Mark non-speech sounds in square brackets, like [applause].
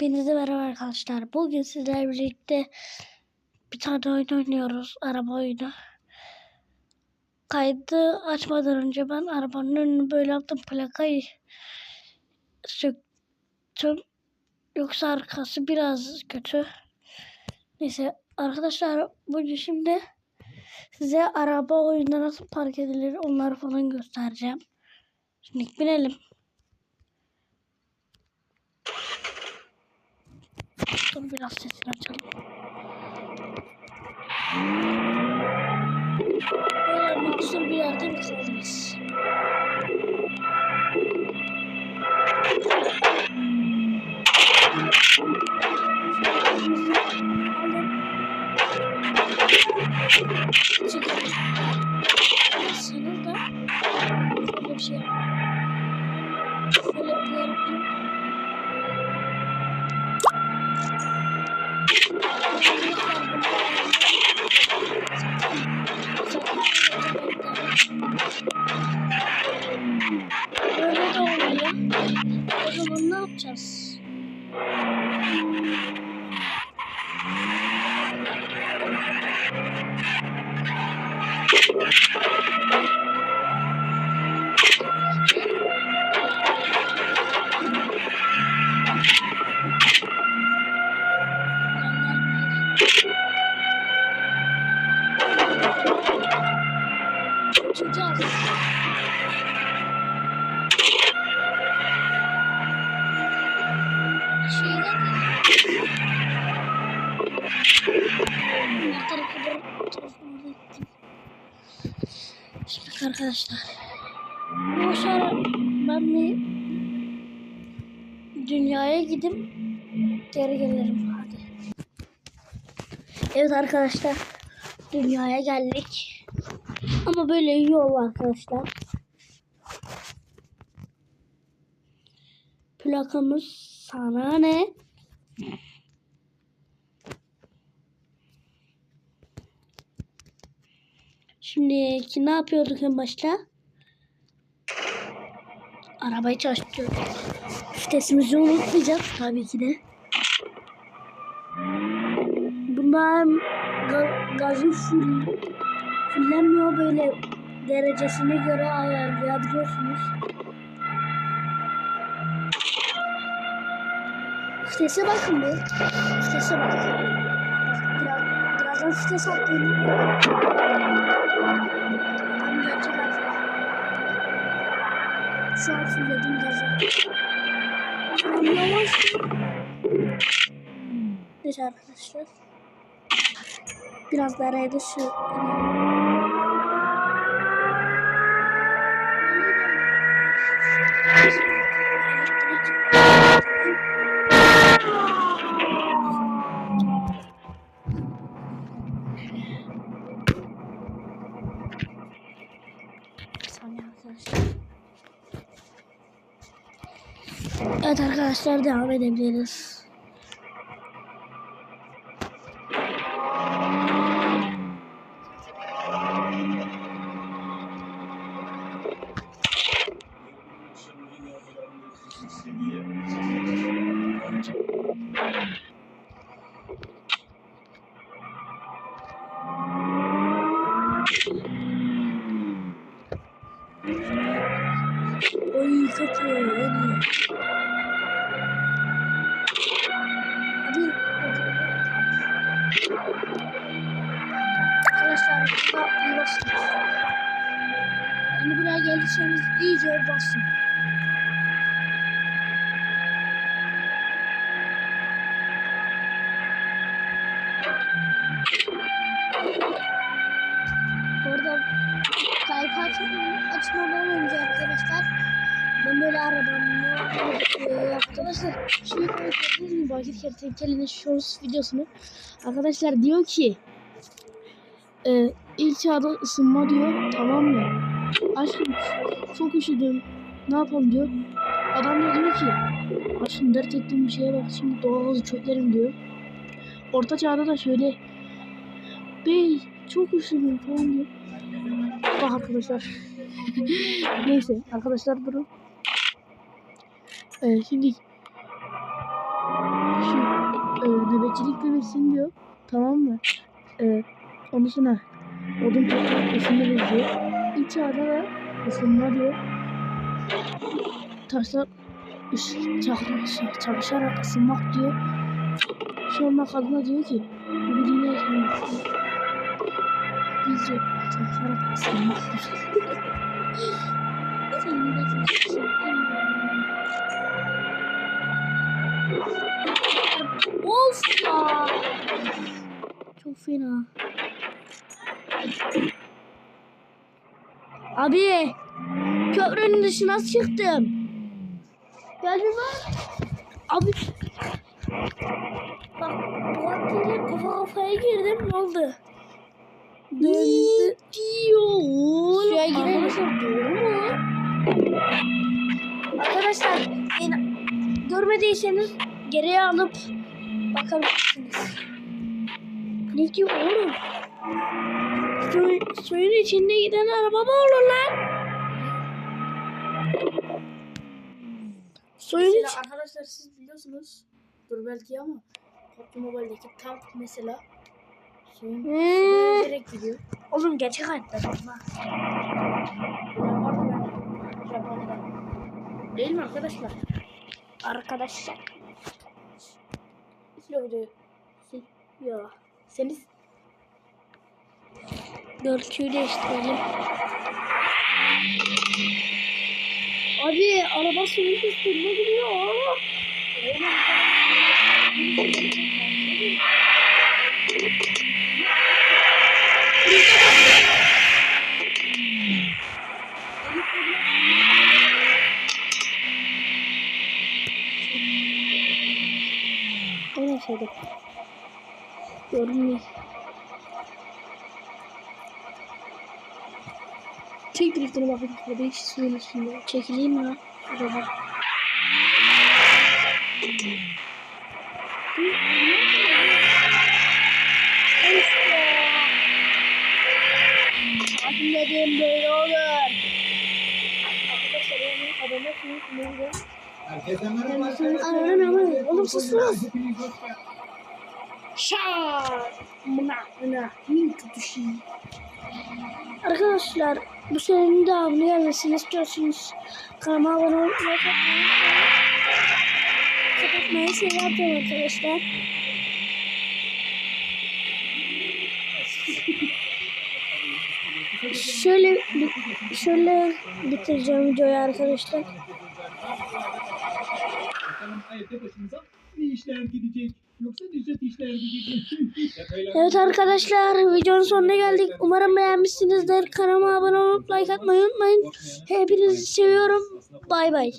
Hepinize merhaba arkadaşlar. Bugün sizlerle birlikte bir tane oyun oynuyoruz. Araba oyunu. Kaydı açmadan önce ben arabanın önünü böyle yaptım. Plakayı söktüm. Yoksa arkası biraz kötü. Neyse arkadaşlar bugün şimdi size araba oyunda nasıl park edilir onları falan göstereceğim. Şimdi binelim. Dur biraz sesini açalım. Böyle mahsur bir yerde mi? Çekil. Senin de böyle bir şey yap. Şöyle bir yer zaman ne arkadaşlar. Bu sonra ben bir dünyaya gidip geri gelirim hadi. Evet arkadaşlar. Dünyaya geldik. Ama böyle yol arkadaşlar. Plakamız sana ne? Şimdi ne yapıyorduk en başta? Arabayı çalıştırıyorduk. Vitesimizi unutmayacağız tabii ki de. Bunlar ga gazı full fullenmiyor böyle derecesine göre ayarlayabiliyorsunuz. Vitese bakın bir. Vitese bak. Bak biraz, birazdan vites attığını. Şu an fulledim gazı. Yavaş. Neyse arkadaşlar. Biraz da araya da şu arkadaşlar. Evet arkadaşlar devam edebiliriz. Oy kaçıyor. Hadi. Hadi. Arkadaşlar burada basın. Yani buraya geldiyseniz iyice basın. Orada sayfa açma- açmadan önce arkadaşlar ben böyle arabamı yaptım. Arkadaşlar şimdi gördüğünüz gibi Bakir Kertenkele'nin shorts videosunu arkadaşlar diyor ki e, ilk çağda ısınma diyor tamam mı? Aşkım çok üşüdüm ne yapalım diyor. Adam da diyor ki aşkım dert ettiğim bir şeye bak şimdi doğal çökerim diyor. Orta çağda da şöyle bey çok üşüdüm falan diyor. Bak arkadaşlar. [laughs] Neyse arkadaşlar bunu. Ee, şimdi Şu e, nöbetçilik bebeksin diyor. Tamam mı? E, ondan sonra odun toprak diyor. İlk çağda da ısınma diyor. Taşlar çakra- şey, çalışarak ısınmak diyor. Sonra kadına diyor ki bilgiyle biz diyor çalışarak ısınmak diyor. Fena. Abi. Köprünün dışına çıktım. Gel bir bak. Abi. Bak Burak'la kafa kafaya girdim. Ne oldu? Ne diyor? Suya girelim. Arkadaşlar doğru mu? Arkadaşlar beni görmediyseniz geriye alıp bakabilirsiniz. Ne diyor oğlum? Su, suyun içinde giden araba mı olur lan? Suyun Mesela iç... arkadaşlar siz biliyorsunuz. Dur belki ama PUBG Mobile'deki tank mesela suyun Hmm. direkt gidiyor. Oğlum gerçek hayatta. Değil mi arkadaşlar? Arkadaşlar. Sil o videoyu. Sil. Ya. Seni Görküyü değiştirelim. Abi araba suyun üstünde gidiyor. Öyle şeydi. Görünmüyor. Çek driftini bakayım. Şöyle bir suyun üstünde. Çekileyim mi? Acaba. Abim dediğim böyle olur. Herkese merhaba. Oğlum sus sus. Şaa. Mına mına. Min tutuşu. Arkadaşlar bu serinin devamını gelmesini istiyorsunuz. Kanalıma abone olmayı kapatmayı şey yapacağım arkadaşlar. Şöyle şöyle bitireceğim videoyu arkadaşlar. Bakalım evde başınıza ne işler gidecek. Evet arkadaşlar videonun sonuna geldik. Umarım beğenmişsinizdir. Kanalıma abone olup like atmayı unutmayın. Hepinizi seviyorum. Bay bay.